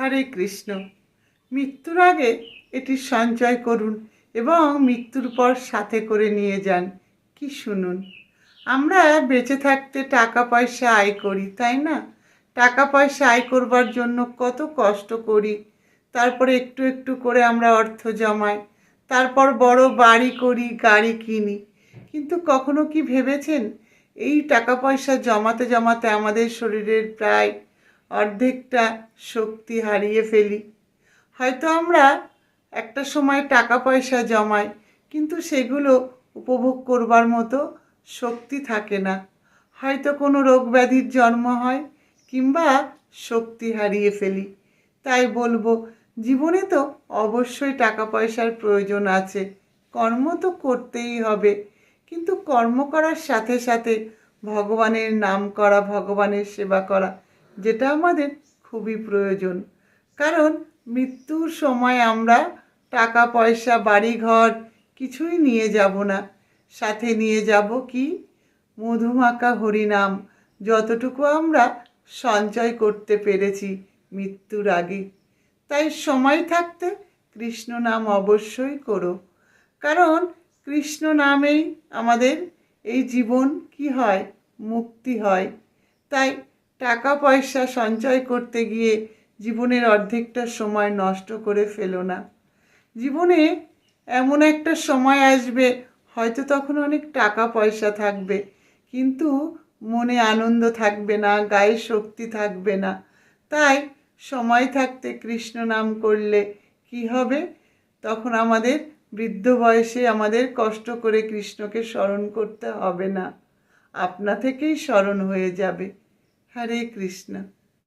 হরে কৃষ্ণ। মৃত্যুর আগে এটি সঞ্চয় করুন এবং মৃত্যুর পর সাথে করে নিয়ে যান। কি শুনুন? আমরা বেঁচে থাকতে টাকা পয়সা আয় করি, তাই না? টাকা পয়সা আয় করবার জন্য কত কষ্ট করি। তারপরে একটু একটু করে আমরা অর্থ জমাই। তারপর বড় বাড়ি করি, গাড়ি কিনি। কিন্তু কখনো কি ভেবেছেন? এই টাকা পয়সা জমাতে জমাতে আমাদের শরীরের প্রায় অর্ধেকটা শক্তি হারিয়ে ফেলি। হয়তো আমরা একটা সময় টাকা পয়সা জমাই, কিন্তু সেগুলো উপভোগ করবার মতো শক্তি থাকে না। হয়তো কোনো রোগ ব্যাধির জন্ম হয় কিংবা শক্তি হারিয়ে ফেলি। তাই বলব, জীবনে তো অবশ্যই টাকা পয়সার প্রয়োজন আছে। কর্ম তো করতেই হবে, কিন্তু কর্ম করার সাথে সাথে ভগবানের নাম করা, ভগবানের সেবা করা যেটা আমাদের খুবই প্রয়োজন। কারণ মৃত্যুর সময় আমরা টাকা, পয়সা, বাড়ি, ঘর কিছুই নিয়ে যাব না। সাথে নিয়ে যাব কি? মধুমাখা হরিনাম, যতটুকু আমরা সঞ্চয় করতে পেরেছি মৃত্যুর আগে। তাই সময় থাকতে কৃষ্ণ নাম অবশ্যই করো। কারণ কৃষ্ণ নামেই আমাদের এই জীবন কি হয়? মুক্তি হয়। তাই টাকা পয়সা সঞ্চয় করতে গিয়ে জীবনের অর্ধেকটা সময় নষ্ট করে ফেলো না। জীবনে এমন একটা সময় আসবে, হয়তো তখন অনেক টাকা পয়সা থাকবে, কিন্তু মনে আনন্দ থাকবে না, গায়ে শক্তি থাকবে না। তাই সময় থাকতে কৃষ্ণ নাম করলে কি হবে? তখন আমাদের বৃদ্ধ বয়সে আমাদের কষ্ট করে কৃষ্ণকে স্মরণ করতে হবে না। আপনা থেকেই স্মরণ হয়ে যাবে। হরে কৃষ্ণ